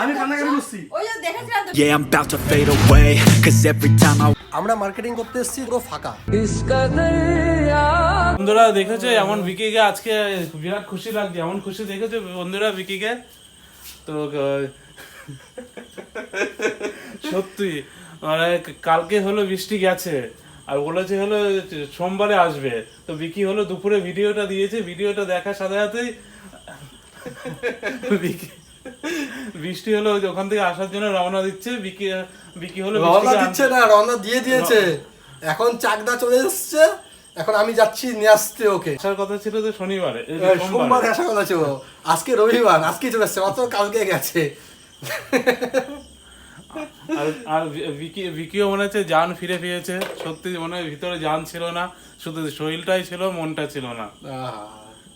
আমি কান্নাকাটি করছি ওই যে দেখেছিলাম তো। Yeah, I'm about to fade away. Cause every time I আমরা মার্কেটিং করতে এসেছি পুরো ফাঁকা। বন্ধুরা দেখেছ এমন বিকিকে আজকে বিরাট খুশি লাগছে এমন খুশি দেখেছ বন্ধুরা বিকিকে তো আহ, সত্যি মানে কালকে হলো বৃষ্টি গেছে আর বলেছে হলো সোমবারে আসবে। তো বিকি হলো দুপুরে ভিডিওটা দিয়েছে ভিডিওটা দেখার সাথে সাথেই বিকি বৃষ্টি হলো ওখান থেকে আসার জন্য রওনা দিচ্ছে বিকি বিকি হলো রওনা দিচ্ছে না রওনা দিয়ে দিয়েছে। এখন চাকদা চলে এসছে এখন আমি যাচ্ছি নিয়ে আসতে ওকে। আসার কথা ছিল শনিবারে যে এই সোমবারে। সোমবার আসা কথা ছিল। আজকে রবিবার আজকে চলে এসছে মাত্র কালকে গেছে। আর ভিকি ভিকিও মনে হচ্ছে জান ফিরে পেয়েছে। সত্যি মনে হয় ভিতরে জান ছিল না শুধু শরীরটাই ছিল মনটা ছিল না।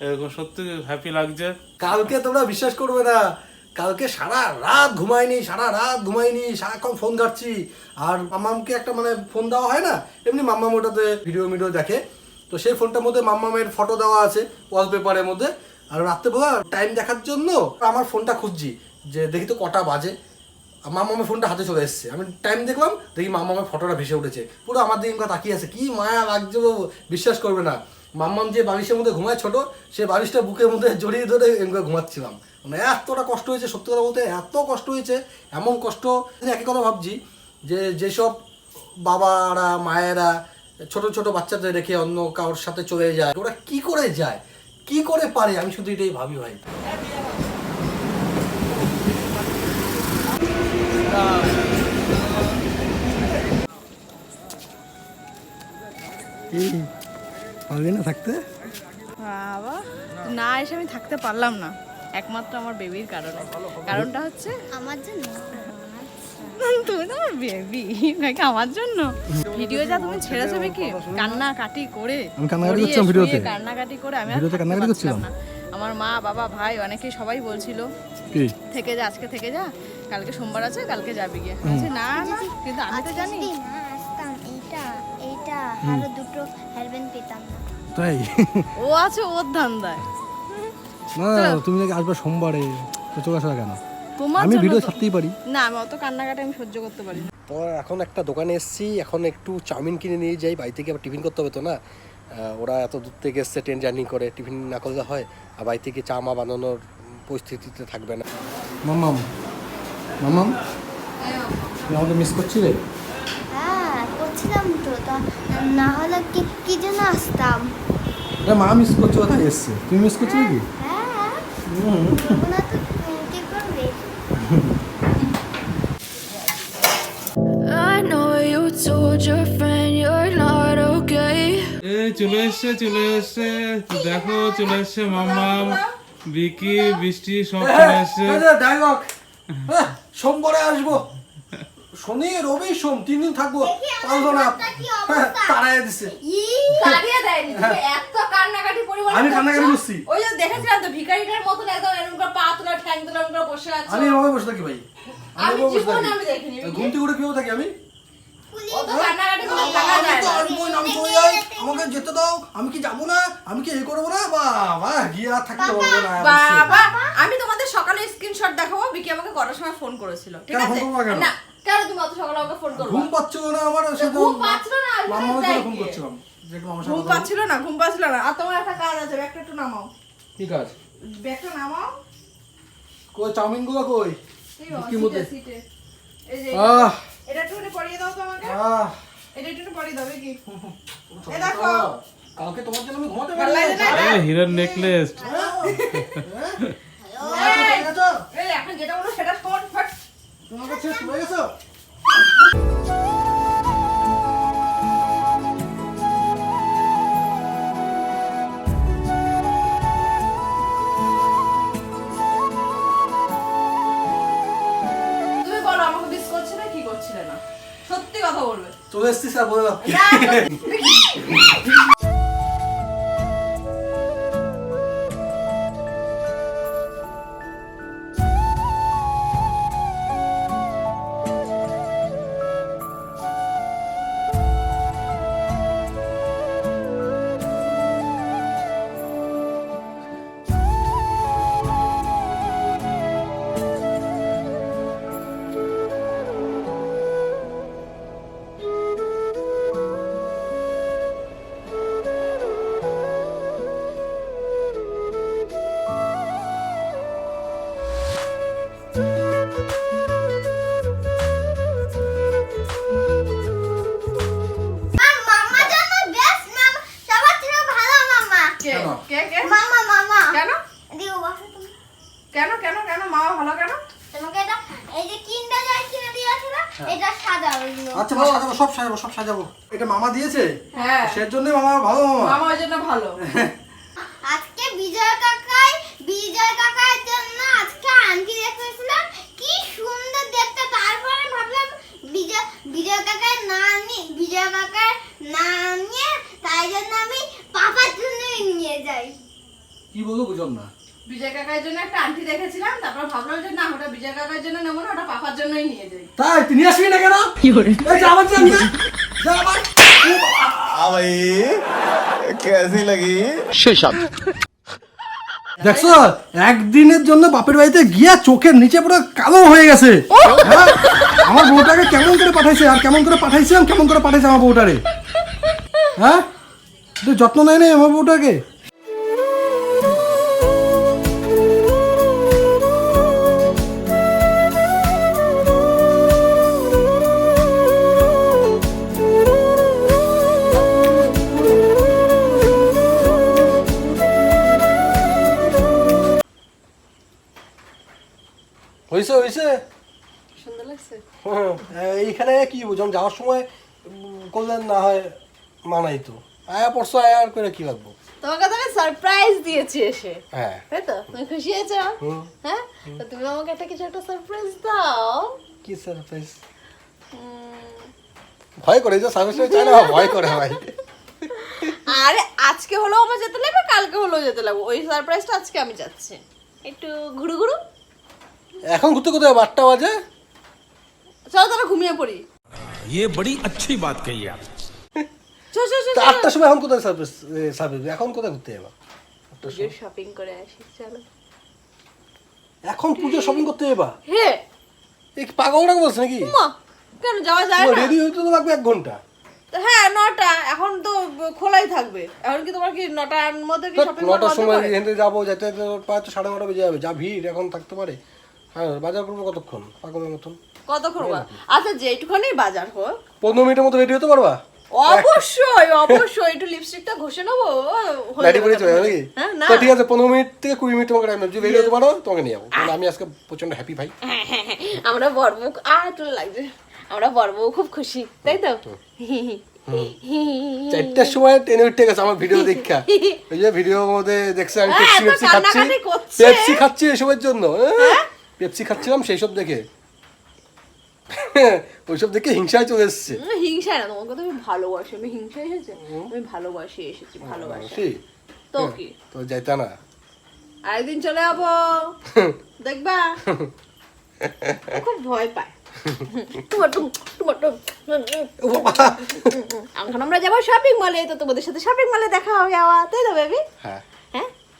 এরকম সত্যি হ্যাপি লাগছে। কালকে তোমরা বিশ্বাস করবে না কালকে সারা রাত ঘুমাইনি সারা রাত ঘুমাইনি সারাক্ষণ ফোন ঘাটছি। আর মাম্মামকে একটা মানে ফোন দেওয়া হয় না, এমনি মাম্মাম ওটাতে ভিডিও মিডিও দেখে। তো সেই ফোনটার মধ্যে মাম্মামের ফটো দেওয়া আছে ওয়ালপেপারের মধ্যে। আর রাত্রেবেলা টাইম দেখার জন্য আমার ফোনটা খুঁজছি, যে দেখি তো কটা বাজে। আর মামামের ফোনটা হাতে চলে এসছে। আমি টাইম দেখলাম, দেখি মামামের ফটোটা ভেসে উঠেছে। পুরো আমার দিকে তাকিয়ে আছে, কি মায়া লাগছে বিশ্বাস করবে না। মাম্মাম যে বালিশের মধ্যে ঘুমায় ছোট, সে বালিশটা বুকের মধ্যে জড়িয়ে ধরে ঘুমাচ্ছিলাম। মানে এতটা কষ্ট হয়েছে সত্যি কথা বলতে এত কষ্ট হয়েছে এমন কষ্ট একই কথা ভাবছি যে যেসব বাবারা মায়েরা ছোট ছোট বাচ্চাদের রেখে অন্য কারোর সাথে চলে যায় ওরা কি করে যায় কি করে পারে আমি শুধু এটাই ভাবি ভাই। পারবি না থাকতে? বাবা না এসে আমি থাকতে পারলাম না। একমাত্র আমার বেবির কারণে। কারণটা হচ্ছে আমার জন্য? তুমি তো আমার বেবি নাকি আমার জন্য? ভিডিও যা তুমি ছেড়েছো কি কান্না কাটি করে আমি কান্নাকাটি করছিলাম ভিডিওতে। কান্নাকাটি করে আমি ভিডিওতে কান্নাকাটি করছিলাম? না। আমার মা বাবা ভাই অনেকে সবাই বলছিল কি? থেকে যা আজকে থেকে যা কালকে সোমবার আছে কালকে যাবি গিয়ে। না না কিন্তু আমি তো জানি। আসতাম এইটা এইটা আরও দুটো পেতাম না। তাই? ও আছে ওর ধান্দায়। না তুমি নাকি আসবে সোমবারে। তো চলে আসা কেন? আমি ভিডিও ছাড়তেই পারি। না আমি অত কান্নাকাটি আমি সহ্য করতে পারি না। তো এখন একটা দোকানে এসেছি এখন একটু চাউমিন কিনে নিয়ে যাই বাড়ি থেকে আবার টিফিন করতে হবে তো না? ওরা এত দূর থেকে এসছে ট্রেন জার্নি করে টিফিন না করলে হয়। আর বাড়ি থেকে চা মা বানানোর পরিস্থিতিতে থাকবে না। মামাম মামাম তুই আমাকে মিস করছিলে? হ্যাঁ করছিলাম তো না হলে কি কি জন্য আসতাম। মা মিস করছ তাই এসছে? তুমি মিস করছ নাকি হ্যাঁ চলে এসছে চলে এসছে দেখো চলে এসছে মামা বিকি বৃষ্টি সব চলে এসছে ডায়লগ সোমবারে আসব শনি রবি সোম তিন দিন থাকব। পারব না হ্যাঁ, তাড়াই দিছে। এত কান্নাকাটি পরিমাণ আমি কান্নাকাটি করছি। ওই যে দেখেছিলাম তো ভিখারিটার মতন একদম এরকম করে পা তোলা ঠ্যাং তোলা করে বসে আছে। আমি এভাবে বসে থাকি ভাই। আমি বসে থাকি। আমি থাকি আমাকে যেতে দাও। আমি কি যাব না? আমি কি এ করব না? বাবা গিয়ে আর থাকতে পারব না বাবা আমি তোমাদের সকালে স্ক্রিনশট দেখাবো। বিকি আমাকে কটার সময় ফোন করেছিল ঠিক আছে? না কেন তুমি অত সকালে আমাকে ফোন করবে ঘুম না আমার না, ফোন একটু মামার সাথে ঘুম পাচ্ছিল না ঘুম পাচ্ছিল না আর তোমার একটা কাজ আছে ব্যাগটা একটু নামাও ঠিক আছে ব্যাগটা নামাও কই চাউমিনগুলো কই কি মধ্যে? সিটে, সিটে। এই যে আহ এটা একটু পরিয়ে দাও তো আমাকে এটা একটু পরিয়ে দাও কি ছোট দেখো। কালকে তোমার জন্য আমি ঘুমাতে পারি না? এই হিরের নেকলেস এই এখন যেটা বলো সেটা ফাট। তোমার কাছে শুয়ে গেছো তুমি বলো আমাকে মিস করছিলে কি করছিলে না? সত্যি কথা বলবে। চলে এসছিস আর বলে সাজাবো এটা মামা দিয়েছে? হ্যাঁ। সে জন্যই মামা ভালো মামা। মামা ওই জন্য ভালো। আজকে বিজয় কাকাই বিজয় কাকার জন্য আজকে আন্টি দেখেছিলাম। কি সুন্দর দেখতে। তারপরে ভাবলাম বিজয় বিজয় কাকার না নিয়ে বিজয় কাকার না নিয়ে তাই জন্য আমি পাপার জন্যই নিয়ে যাই। কি বলব বুঝলাম না। বিজয় কাকার জন্য একটা আন্টি দেখেছিলাম তারপর ভাবলাম যে না ওটা বিজয় কাকার জন্য নেব না ওটা পাপার জন্যই নিয়ে যাই। তাই তুই নিয়ে আসবি না কেন? কি করে? যা আবার নিয়ে। যা আবার দেখছ একদিনের জন্য বাপের বাড়িতে গিয়া চোখের নিচে পুরো কালো হয়ে গেছে। হ্যাঁ? আমার বউটাকে কেমন করে পাঠাইছে আর কেমন করে পাঠাইছিলাম কেমন করে পাঠাইছে আমার বউটারে? হ্যাঁ? যত্ন নেয় নাই আমার বউটাকে? এইখানে কি যখন যাওয়ার সময় করলেন না হয় মানাই তো। আয়া পড়ছো আয়া আর করে কি লাগবো? তোমাকে তো সারপ্রাইজ দিয়েছি এসে। হ্যাঁ। তাই তো? তুমি খুশি হয়েছো? হ্যাঁ? তো তুমি আমাকে একটা কিছু একটা সারপ্রাইজ দাও। কি সারপ্রাইজ ভয় করে যে সার্ভিস চাই না ভয় করে ভাই। আরে আজকে হলো আমার যেতে লাগবে কালকে হলো যেতে লাগবে। ওই সারপ্রাইজটা আজকে আমি যাচ্ছি। একটু ঘুরু ঘুরু। এখন ঘুরতে কোথায়? বারটা বাজে? চলো তাহলে ঘুমিয়ে পড়ি ये बड़ी अच्छी बात कही आप চল চল চল তা আটটার সময় এখন কোথায় সার্ভিস সার্ভিস এখন কোথায় ঘুরতে যাবা আটটার সময়। শপিং করে আসি চলো এখন পুজো শপিং করতে যাবা হে এই কি পাগলটাকে বলছে নাকি মা কেন যাওয়া যায় না রেডি হইতে তো লাগবে এক ঘন্টা তো হ্যাঁ নটা এখন তো খোলাই থাকবে এখন কি তোমার কি নটার মধ্যে কি তো শপিং নটার সময় এখান থেকে যাবো যেতে যেতে প্রায় তো সাড়ে নটা বেজে যাবে যা ভিড় এখন থাকতে পারে হ্যাঁ বাজার করবো কতক্ষণ পাগলের মতন বা? আচ্ছা যেটুখানি বাজার হোক। পনেরো মিনিটের মতো রেডি হতে পারবা? অবশ্যই অবশ্যই একটু লিপস্টিকটা ঘষে নেব হয়ে চলে। নাকি? হ্যাঁ তো ঠিক আছে পনেরো মিনিট থেকে কুড়ি মিনিট তোমাকে টাইম হতে পারো তোমাকে নিয়ে যাব। আমি আজকে প্রচণ্ড হ্যাপি ভাই। হ্যাঁ, হ্যাঁ, হ্যাঁ। আমরা বর্বউ আর লাগছে। আমরা বর্বউ খুব খুশি তাই তো? চারটার সময় ট্রেনে উঠে গেছে আমার ভিডিও দেখা। ওই যে ভিডিওর মধ্যে দেখছে আমি হ্যাঁ, পেপসি খাচ্ছি। কান্নাকাটি পেপসি খাচ্ছি এসবের জন্য হ্যাঁ? পেপসি খাচ্ছিলাম সেই সব দেখে। ওইসব দেখে হিংসায় চলে এসছে। না আমি ভালোবাসি আমি হিংসা এসেছে। আমি ভালোবাসি এসেছি ভালোবাসি। তো কি? তো যাইতা না। আরেকদিন চলে যাব। দেখবা? খুব ভয় পায়। এখন আমরা যাব শপিং মলে তো তোমাদের সাথে শপিং মলে দেখা হবে আবার তাই তো বেবি হ্যাঁ।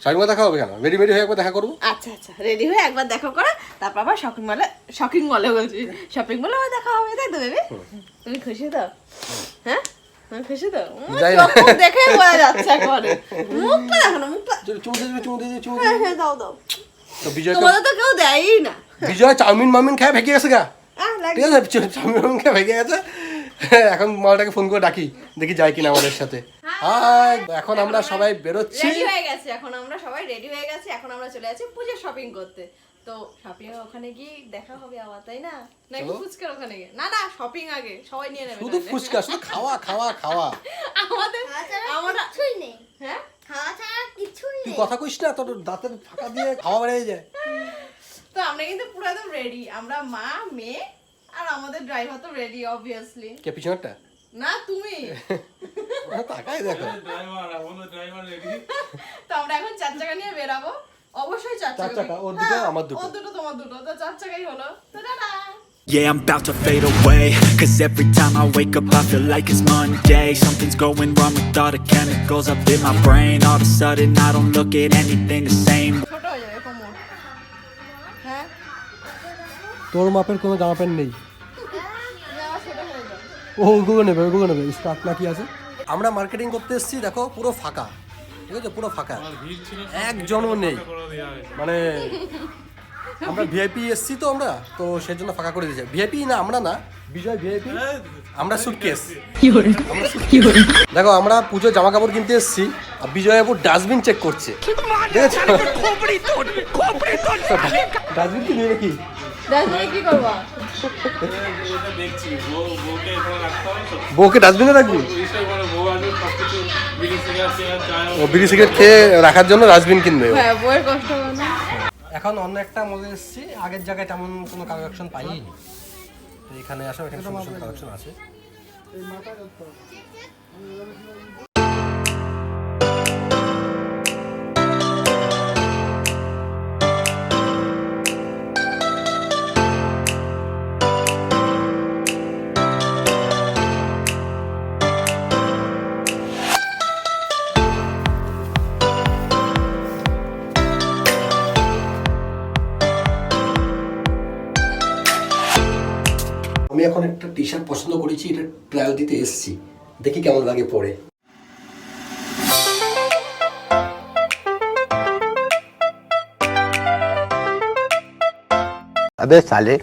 শাড়ি দেখা হবে কেন? রেডি মেডি হয়ে একবার দেখা করব? আচ্ছা আচ্ছা রেডি হয়ে একবার দেখা করে তারপর আবার শপিং মলে শপিং মলে শপিং মলে আবার দেখা হবে তাই তো বেবি? তুমি খুশি তো? হ্যাঁ? তুমি খুশি তো? উম, যাই না। চোখ মুখ দেখে বোঝা যাচ্ছে একবারে। মুখটা দেখো না মুখটা চুমু দিয়ে চুমু দিয়ে চুমু দিয়ে হ্যাঁ হ্যাঁ দাও দাও। তো বিজয় তো কেউ দেয়ই না। বিজয় চাউমিন মাউমিন খায় ভেঙে গেছে গা। আহ, ঠিক আছে চাউমিন মাউমিন খায় ভেঙে গেছে। এখন মালটাকে ফোন করে ডাকি দেখি যায় কিনা আমাদের সাথে। হাই এখন আমরা সবাই বেরোচ্ছি। রেডি হয়ে গেছে এখন আমরা সবাই রেডি হয়ে গেছি এখন আমরা চলে যাচ্ছি পুজো শপিং করতে। তো শপিং ওখানে গিয়ে দেখা হবে আবার তাই না? নাকি ফুচকার ওখানে গিয়ে? না না শপিং আগে সবাই নিয়ে নেবে শুধু ফুচকা শুধু খাওয়া খাওয়া খাওয়া। আমাদের আমরা কিছুই নেই। হ্যাঁ? খাওয়া ছাড়া কিছুই তুই নেই। কথা কইস না তোর দাঁতের ফাঁকা দিয়ে খাওয়া বেড়ে যায়। তো আমরা কিন্তু পুরো একদম রেডি আমরা মা মেয়ে আর আমাদের ড্রাইভার তো রেডি অবভিয়াসলি কে পিছনেরটা? না তুমি তাকাই দেখো তো আমরা এখন চার চাকা নিয়ে বেরাবো অবশ্যই চার চাকা ওর দুটো, হ্যাঁ, আমার দুটো। ওর দুটো তোমার দুটো তো চার চাকাই হলো তো Tata Yeah, I'm about to fade away. Cause every time I wake up, I feel like it's Monday. Something's going wrong with all the chemicals up in my brain. All of a sudden, I don't look at anything the same. হয়ে হ্যাঁ তোর মাপের কোনো জামা pant নেই হয়ে ও ওগুলো নেবে ওগুলো নেবে না কি আছে? আমরা মার্কেটিং করতে এসেছি দেখো পুরো ফাঁকা ঠিক আছে পুরো ফাঁকা। একজনও নেই। মানে আমরা ভিআইপি এসছি তো আমরা তো সেই জন্য ফাঁকা করে দিয়েছে। ভিআইপি না আমরা না বিজয় ভিআইপি আমরা সুটকেস দেখো আমরা পুজো জামা কাপড় কিনতে এসেছি আর বিজয় বাবু ডাস্টবিন চেক করছে ডাস্টবিন কি নিয়ে নাকি? ডাস্টবিনে কি করবা? বউকে ডাস্টবিনে রাখবি? ও বিড়ি সিগারেট খেয়ে রাখার জন্য ডাস্টবিন কিনবে। হ্যাঁ এখন অন্য একটা মলে এসেছি আগের জায়গায় তেমন কোনো কালেকশন পাইনি। এখানে আসো এখানে কালেকশন আছে। টি শার্ট পছন্দ করেছি এটা ট্রায়াল দিতে এসেছি দেখি কেমন লাগে পরে अबे साले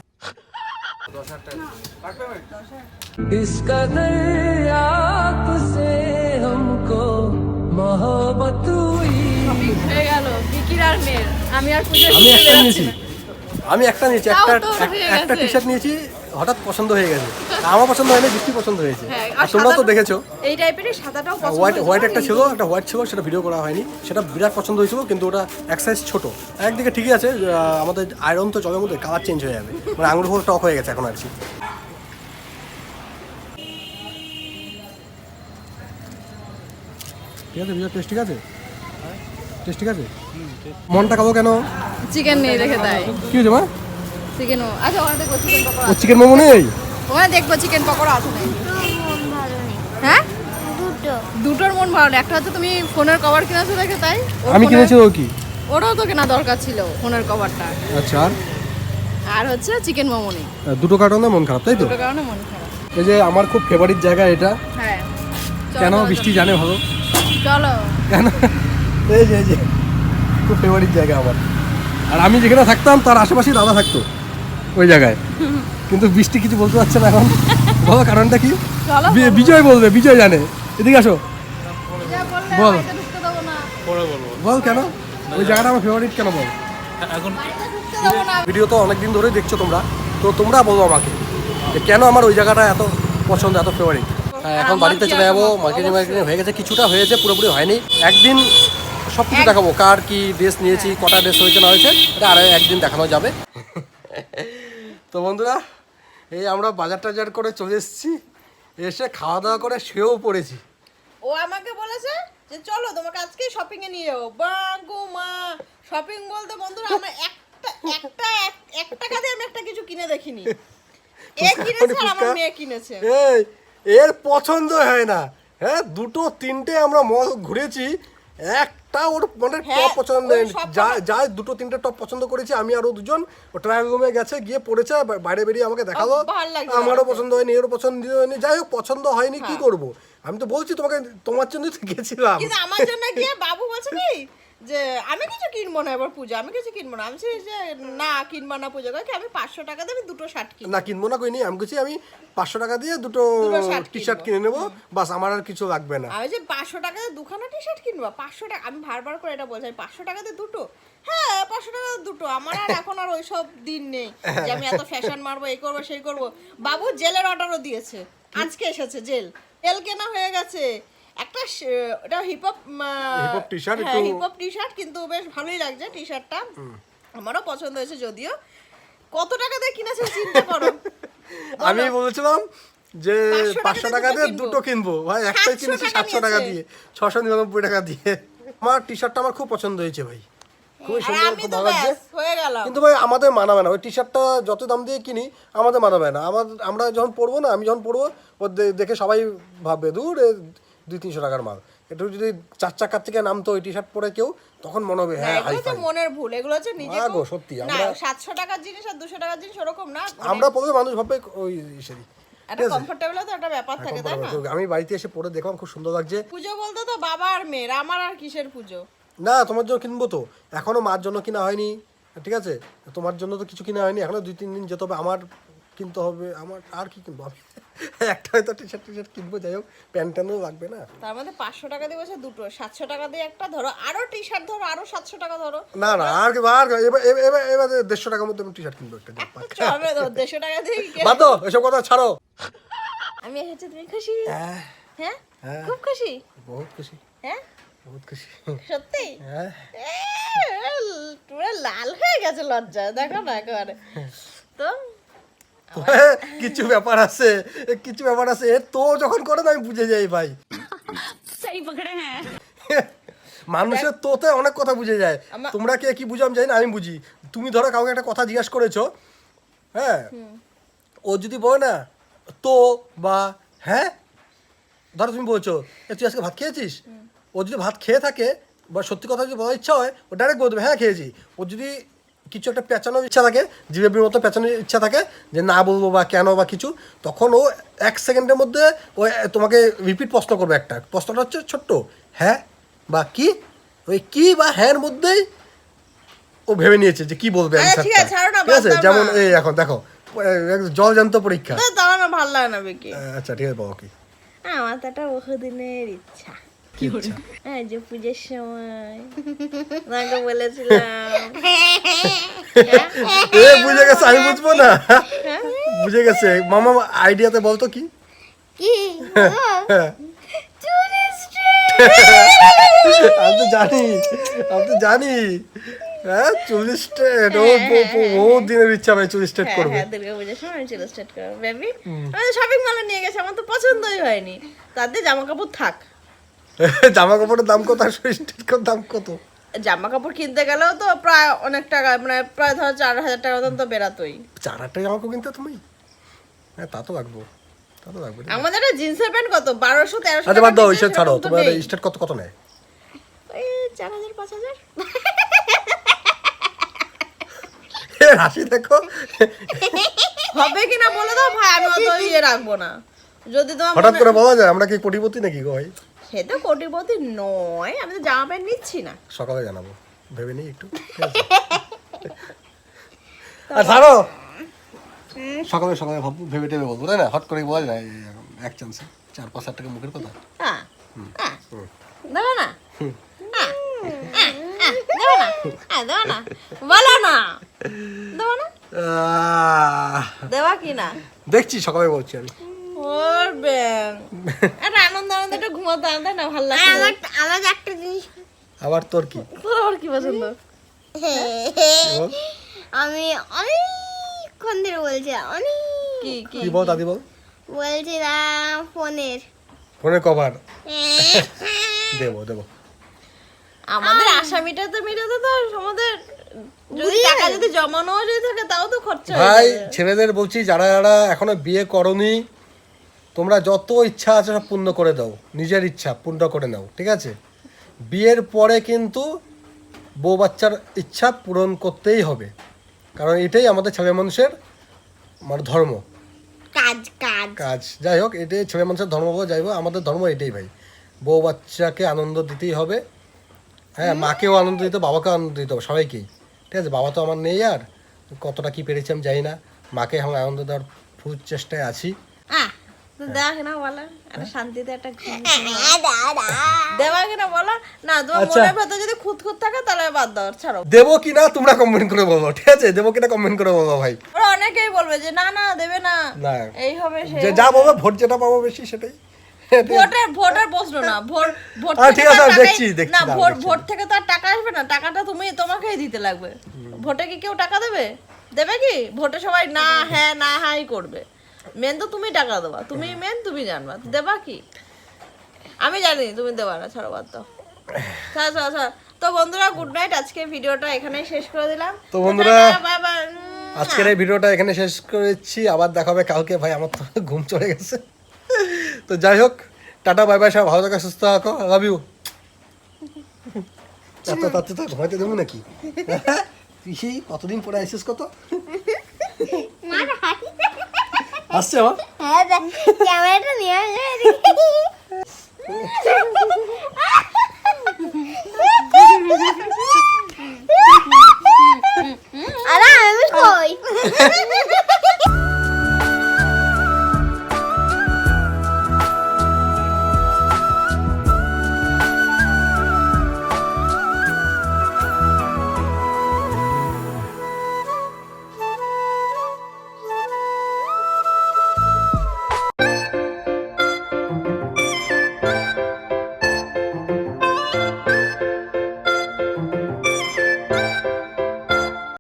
হয়ে গেল বিকির আর মেয়ের আমি আর পুজো আমি একটা নিয়েছি আমি একটা নিয়েছি তাও একটা তো এক- হয়ে একটা গেছে। টি শার্ট নিয়েছি হঠাৎ পছন্দ হয়ে গেছে। আমার পছন্দ হয়নি বৃষ্টি পছন্দ হয়েছে। হ্যাঁ, আর তোমরাও তো দেখেছ। এই টাইপের সাদাটাও পছন্দ হোয়াইট হোয়াইট একটা ছিল একটা হোয়াইট ছিল সেটা ভিডিও করা হয়নি। সেটা বিরাট পছন্দ হয়েছিল কিন্তু ওটা এক সাইজ ছোট। একদিকে ঠিকই আছে আমাদের আয়রন তো জলের মধ্যে কালার চেঞ্জ হয়ে যাবে। মানে আঙুল ফুল টক হয়ে গেছে এখন আর কি। ঠিক আছে বিজয় টেস্ট ঠিক আছে? টেস্ট ঠিক আছে? মনটা কাবো কেন? চিকেন নেই রেখে দেয়। কি হয়েছে মা? চিকেন আচ্ছা ওখানে দেখব চিকেন পকোড়া ও চিকেন মোমো নেই? ওখানে দেখব চিকেন পকোড়া আছে নাকি? মন ভালো নেই। হ্যাঁ? দুটোর মন ভালো একটা হচ্ছে তুমি ফোনের কভার কিনেছো দেখে তাই? আমি কিনেছি ও কি? ওটাও তো কেনা দরকার ছিল ফোনের কভারটা আচ্ছা আর? হচ্ছে চিকেন মোমো নেই। দুটো কার্টনে মন খারাপ তাই তো? দুটোর কারণে মন খারাপ। এই যে আমার খুব ফেভারিট জায়গা এটা। হ্যাঁ। কেন বৃষ্টি জানে ভালো? চলো। কেন? এই যে এই যে খুব ফেভারিট জায়গা আমার। আর আমি যেখানে থাকতাম তার আশেপাশে দাদা থাকতো। ওই জায়গায়। কিন্তু বৃষ্টি কিছু বলতে পারছে না এখন। বলো কারণটা কি? বিজয় বলবে বিজয় জানে। এদিকে আসো। যা বল। বল কেন? ওই জায়গাটা আমার ফেভারিট কেন বল? এখন ভিডিও তো অনেকদিন ধরে দেখছ তোমরা। তো তোমরা বলো আমাকে যে কেন আমার ওই জায়গাটা এত পছন্দ এত ফেভারিট এখন বাড়িতে চলে যাব মার্কেটিং মার্কেটিং হয়ে গেছে কিছুটা হয়েছে পুরোপুরি হয়নি। একদিন সব কিছু দেখাবো কার কি ড্রেস নিয়েছি কটা ড্রেস হয়েছে না হয়েছে এটা আরও একদিন দেখানো যাবে। তো বন্ধুরা এই আমরা বাজার টাজার করে চলে এসেছি। এসে খাওয়া দাওয়া করে শুয়েও পড়েছি। ও আমাকে বলেছে যে চলো তোমাকে আজকে শপিং এ নিয়ে যাব। বাগো মা শপিং বলতে বন্ধুরা আমরা একটা একটা এক- এক টাকা দিয়ে আমি একটা কিছু কিনে দেখিনি। এ কিনেছে আর আমার মেয়ে কিনেছে। এই এর পছন্দ হয় না। হ্যাঁ দুটো তিনটে আমরা মল ঘুরেছি। একটা ওর মানে হ্যাঁ, টপ পছন্দ ওই যা যা দুটো তিনটে টপ পছন্দ করেছি আমি আরও দুজন ও ট্রায়াল রুমে গেছে গিয়ে পড়েছে বাইরে বেরিয়ে আমাকে দেখাল। আমারও পছন্দ হয়নি এরও পছন্দ হয়নি যাই হোক পছন্দ হয়নি কি করব? আমি তো বলছি তোমাকে তোমার জন্য তো গেছিলাম। আমার জন্য গিয়ে বাবু বলছে কি? যে আমি কিছু কিনবো না এবার পুজো আমি কিছু কিনবো না। আমি যে না কিনবো না পুজো আমি পাঁচশো টাকা দিয়ে আমি দুটো শার্ট কিনবো। না কিনবো না কইনি আমি বলছি আমি পাঁচশো টাকা দিয়ে দুটো টি শার্ট কিনে নেব বাস আমার আর কিছু লাগবে না। আমি যে পাঁচশো টাকা দিয়ে দুখানা টি শার্ট কিনবো পাঁচশো টাকা আমি বারবার করে এটা বলছি পাঁচশো টাকা দিয়ে দুটো? হ্যাঁ পাঁচশো টাকা দুটো। আমার আর এখন আর ওইসব দিন নেই যে আমি এত ফ্যাশন মারবো এই করব সেই করব। বাবু জেলের অর্ডারও দিয়েছে। আজকে এসেছে জেল। জেল কেনা হয়ে গেছে। একটা শ- ওটা হিপ হপ Hip hop হ্যাঁ একটু- হিপ টি শার্ট কিন্তু বেশ ভালোই লাগছে টি। শার্টটা আমারও পছন্দ হয়েছে যদিও। কত টাকা দিয়ে কিনেছে চিন্তা করো। আমি বলেছিলাম যে পাঁচশো টাকা দিয়ে দুটো কিনবো। ভাই একটাই কিনেছি সাতশো টাকা দিয়ে। ছশো নিরানব্বই টাকা দিয়ে। আমার টি শার্টটা আমার খুব পছন্দ হয়েছে ভাই। খুবই সুন্দর খুব ভালো লাগছে। কিন্তু ভাই আমাদের মানাবে না। ওই টি শার্টটা যত দাম দিয়ে কিনি আমাদের মানাবে না। আমাদের আমরা যখন পরবো না আমি যখন পরবো ও দেখে সবাই ভাববে দূর দুই তিনশো টাকার মাল। একটু যদি চার চাকার থেকে নামতো ওই টি শার্ট পরে কেউ তখন মনে হবে হ্যাঁ হাই হচ্ছে মনের ভুল। এগুলো হচ্ছে নিজে গো, সত্যি, আমরা- সাতশো টাকার জিনিস আর দুশো টাকার জিনিস ওরকম না। আমরা পরবে মানুষ ভাববে ওই সেরি একটা কমফোর্টেবল তো একটা ব্যাপার থাকে তাই না? আমি বাড়িতে এসে পরে দেখলাম খুব সুন্দর লাগছে। পুজো বলতে তো বাবা আর মেয়ের আমার আর কিসের পুজো? না তোমার জন্য কিনবো তো। এখনও মার জন্য কিনা হয়নি ঠিক আছে? তোমার জন্য তো কিছু কিনা হয়নি এখনও দুই তিন দিন যেতে হবে। আমার কিনতে হবে আমার আর কি কিনবো? আমি একটা হয়তো টি শার্ট টি শার্ট কিনবো যাই হোক প্যান্ট ট্যান্টও লাগবে না। তার মধ্যে পাঁচশো টাকা দিয়ে বসে দুটো সাতশো টাকা দিয়ে একটা ধরো আরও টি শার্ট ধরো আরও সাতশো টাকা ধরো। না না আর আর এবার এবার- এবার দেড়শো টাকার মধ্যে আমি টি শার্ট কিনবো একটা দেড়শো টাকা দিয়ে বাদ এসব কথা ছাড়ো। আমি এসেছি তুমি খুশি? হ্যাঁ, হ্যাঁ? হ্যাঁ। খুব খুশি? বহুত খুশি। হ্যাঁ? বহুত খুশি। সত্যি? হ্যাঁ। পুরো লাল হয়ে গেছে লজ্জা দেখো না একেবারে। তো কিছু ব্যাপার আছে কিছু ব্যাপার আছে। এ তো যখন করে না আমি বুঝে যাই ভাই। মানুষের তোতে অনেক কথা বুঝে যায়। তোমরা কে কি বুঝো আমি জানি না আমি বুঝি। তুমি ধরো কাউকে একটা কথা জিজ্ঞাসা করেছ হ্যাঁ? ও যদি বলে না তো বা হ্যাঁ? ধরো তুমি বলছো তুই আজকে ভাত খেয়েছিস? ও যদি ভাত খেয়ে থাকে বা সত্যি কথা যদি বলার ইচ্ছা হয় ও ডাইরেক্ট বলতে হবে, হ্যাঁ খেয়েছি। ও যদি কিছু একটা পেঁচানোর ইচ্ছা থাকে জিলেবির মতো পেঁচানোর ইচ্ছা থাকে যে না বলব বা কেন বা কিছু তখন ও এক সেকেন্ডের মধ্যে ও তোমাকে রিপিট প্রশ্ন করবে একটা। প্রশ্নটা হচ্ছে ছোট্ট হ্যাঁ বা কি? ওই কি বা হ্যাঁ মধ্যেই ও ভেবে নিয়েছে যে কি বলবে ঠিক আছে, যেমন এই এখন দেখো জল জান্ত পরীক্ষা। না ভালো লাগে না আচ্ছা ঠিক আছে বাবা কি? আমার তো একটা বহুদিনের ইচ্ছা। কি? হ্যাঁ যে পুজোর সময়। তোমাকে বলেছিলাম। এ বুঝে গেছে আমি বুঝব না। বুঝে গেছে। মামা আইডিয়াতে বলতো কি? কি? হ্যাঁ। আমি তো জানি আমি তো জানি। হ্যাঁ চুল স্ট্রেট ও ব- ব- বহুত দিনের ইচ্ছা ভাই চুল স্ট্রেট হ্যাঁ করবে। হ্যাঁ দুর্গা পুজোর সময় চুল স্ট্রেট করব। বেবি আমি শপিং মলে নিয়ে গেছে আমার তো পছন্দই হয়নি। তাদের জামা কাপড় থাক। জামা কাপড়ের দাম কত আর চুল স্ট্রেট দাম কত? জামা কাপড় কিনতে গেলেও তো প্রায় অনেক টাকা মানে প্রায় ধরো চার হাজার টাকা মতন তো বেরাতোই চার হাজার টাকা জামা কাপড় কিনতে তুমি? হ্যাঁ তা তো রাখব তা তো রাখব আমাদের জিন্সের প্যান্ট কত? বারোশো তেরোশো আচ্ছা বাদ দাও ওইসব ছাড়ো তোমার। স্টেট কত কত নেয়? চার হাজার পাঁচ হাজার। এ, হাসি দেখো। হবে কিনা বলে দাও ভাই আমি অত ইয়ে রাখব না। যদি তোমার হঠাৎ করে বলা যায় আমরা কি কোটিপতি নাকি গো ভাই? সে তো কোটিপতি নয় আমি তো জামা প্যান্ট নিচ্ছি না। সকালে জানাব। ভেবে নিই একটু? আর ছাড়ো। সকালে সকালে ভাববো ভেবে টেবে বলব তাই না? হট করে বলা যায় এক চান্সে চার পাঁচ হাজার টাকা মুখের কথা। হ্যাঁ হ্যাঁ। না। হ্যাঁ, হ্যাঁ, দেবো না। বলো না। দেওয়া কি না? দেখছি সকালে বলছি আমি। একটা আনন্দ আনন্দ একটু ঘুমাতে আনতে না ভালো লাগে আমার আমার একটা জিনিস আবার তোর কি? তোর কি পছন্দ? আমি অনেকক্ষণ ধরে বলছিলাম অনেক কি কি কি বল দাদি বল? বলছিলাম ফোনের। ফোনের কভার। দেবো দেবো। আমাদের আসামিটা তো মেটাতে তো আমাদের যদি টাকা যদি জমানো যদি থাকে তাও তো খরচা হয়ে ভাই ছেলেদের বলছি যারা যারা এখনও বিয়ে করনি তোমরা যত ইচ্ছা আছে সব পূর্ণ করে দাও। নিজের ইচ্ছা পূর্ণ করে নাও ঠিক আছে? বিয়ের পরে কিন্তু বউ বাচ্চার ইচ্ছা পূরণ করতেই হবে। কারণ এটাই আমাদের ছেলে মানুষের মানে ধর্ম। কাজ কাজ। কাজ। যাই হোক এটাই ছেলে মানুষের ধর্ম যাই হোক, আমাদের ধর্ম এটাই ভাই। বউ বাচ্চাকে আনন্দ দিতেই হবে। হ্যাঁ মাকেও আনন্দ দিতে বাবাকেও আনন্দ দিতে হবে সবাইকেই। ঠিক আছে বাবা তো আমার নেই আর কতটা কি পেরেছি আমি জানি না। মাকে এখন আনন্দ দেওয়ার ফুল চেষ্টায় আছি। আহ, তো বলো? একটা শান্তিতে একটা ঘুম কিনা বলো? না তোমার। মনের ভেতর যদি খুঁত খুঁত থাকে তাহলে বাদ দাও ছাড়ো। দেবো কি তোমরা কমেন্ট করে বলো ঠিক আছে? দেবো কিনা কমেন্ট করে বলো ভাই। ওরা অনেকেই বলবে যে না না দেবে না। না। এই হবে সেই যা বলব ভোট যেটা পাবো বেশি সেটাই। ভোটের ভোটের প্রশ্ন না। ভোট ভোট ঠিক আছে, দেখছি, দেখছি, না ভোট দেখছি। ভোট থেকে তো আর টাকা আসবে না। টাকাটা তুমি তোমাকেই দিতে লাগবে। ভোটে কি কেউ টাকা দেবে? দেবে কি? ভোটে সবাই না হ্যাঁ না হাই করবে। মেন তো তুমি টাকা দেবা তুমি মেন তুমি জানবা দেবা কি? আমি জানি তুমি দেবা না ছাড়ো বাদ দাও। ছাড়ো ছাড়ো ছাড়ো। তো বন্ধুরা গুড নাইট আজকে ভিডিওটা এখানেই শেষ করে দিলাম। তো বন্ধুরা, বাই বাই আজকের এই ভিডিওটা এখানে শেষ করেছি আবার দেখা হবে কালকে ভাই আমার তো ঘুম চলে গেছে। তো যাই হোক টাটা বাই বাই সব ভালো থাকো সুস্থ থাকো লাভ ইউ এত তাতে তো ঘুমাইতে দেবো নাকি? তুই সেই কতদিন পরে আইসিস কত? അസ്റ്റ